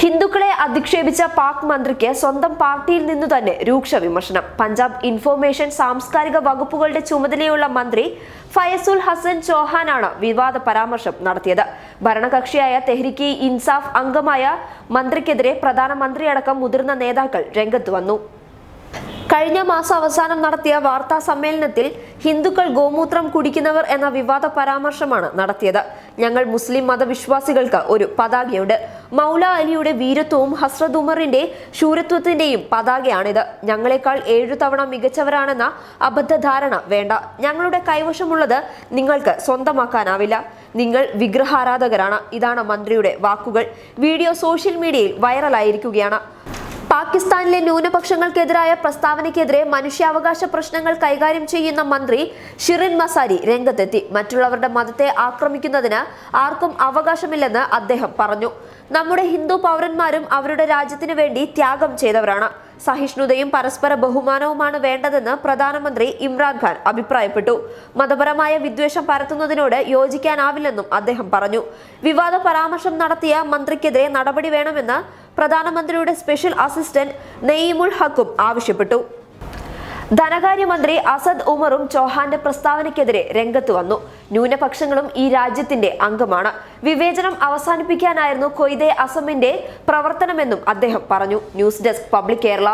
ഹിന്ദുക്കളെ അധിക്ഷേപിച്ച പാക് മന്ത്രിക്ക് സ്വന്തം പാർട്ടിയിൽ നിന്നു തന്നെ രൂക്ഷ വിമർശനം. പഞ്ചാബ് ഇൻഫോർമേഷൻ സാംസ്കാരിക വകുപ്പുകളുടെ ചുമതലയുള്ള മന്ത്രി ഫയസുൽ ഹസൻ ചൗഹാനാണ് വിവാദ പരാമർശം നടത്തിയത്. ഭരണകക്ഷിയായ തെഹ്രിക്ക് ഇൻസാഫ് അംഗമായ മന്ത്രിക്കെതിരെ പ്രധാനമന്ത്രിയടക്കം മുതിർന്ന നേതാക്കൾ രംഗത്ത് വന്നു. കഴിഞ്ഞ മാസം അവസാനം നടത്തിയ വാർത്താ സമ്മേളനത്തിൽ ഹിന്ദുക്കൾ ഗോമൂത്രം കുടിക്കുന്നവർ എന്ന വിവാദ പരാമർശമാണ് നടത്തിയത്. ഞങ്ങൾ മുസ്ലിം മതവിശ്വാസികൾക്ക് ഒരു പതാകയുണ്ട്. മൗല അലിയുടെ വീരത്വവും ഹസ്രത് ഉമറിന്റെ ശൂരത്വത്തിന്റെയും പതാകയാണിത്. ഞങ്ങളെക്കാൾ ഏഴു തവണ മികച്ചവരാണെന്ന അബദ്ധധാരണ വേണ്ട. ഞങ്ങളുടെ കൈവശമുള്ളത് നിങ്ങൾക്ക് സ്വന്തമാക്കാനാവില്ല. നിങ്ങൾ വിഗ്രഹാരാധകരാണ്. ഇതാണ് മന്ത്രിയുടെ വാക്കുകൾ. വീഡിയോ സോഷ്യൽ മീഡിയയിൽ വൈറലായിരിക്കുകയാണ്. പാകിസ്ഥാനിലെ ന്യൂനപക്ഷങ്ങൾക്കെതിരായ പ്രസ്താവനയ്ക്കെതിരെ മനുഷ്യാവകാശ പ്രശ്നങ്ങൾ കൈകാര്യം ചെയ്യുന്ന മന്ത്രി ഷിറിൻ മസാരി രംഗത്തെത്തി. മറ്റുള്ളവരുടെ മതത്തെ ആക്രമിക്കുന്നതിന് ആർക്കും അവകാശമില്ലെന്ന് അദ്ദേഹം പറഞ്ഞു. നമ്മുടെ ഹിന്ദു പൗരന്മാരും അവരുടെ രാജ്യത്തിനു വേണ്ടി ത്യാഗം ചെയ്തവരാണ്. സഹിഷ്ണുതയും പരസ്പര ബഹുമാനവുമാണ് വേണ്ടതെന്ന് പ്രധാനമന്ത്രി ഇമ്രാൻഖാൻ അഭിപ്രായപ്പെട്ടു. മതപരമായ വിദ്വേഷം പരത്തുന്നതിനോട് യോജിക്കാനാവില്ലെന്നും അദ്ദേഹം പറഞ്ഞു. വിവാദ പരാമർശം നടത്തിയ മന്ത്രിക്കെതിരെ നടപടി വേണമെന്ന് പ്രധാനമന്ത്രിയുടെ സ്പെഷ്യൽ അസിസ്റ്റന്റ് നെയ്മുൾ ഹക്കും ആവശ്യപ്പെട്ടു. ധനകാര്യമന്ത്രി അസദ് ഉമറും ചൗഹാന്റെ പ്രസ്താവനയ്ക്കെതിരെ രംഗത്ത് വന്നു. ന്യൂനപക്ഷങ്ങളും ഈ രാജ്യത്തിന്റെ അംഗമാണ്. വിവേചനം അവസാനിപ്പിക്കാനായിരുന്നു കൊയ്തെ അസമിന്റെ പ്രവർത്തനമെന്നും അദ്ദേഹം പറഞ്ഞു. News desk public Kerala.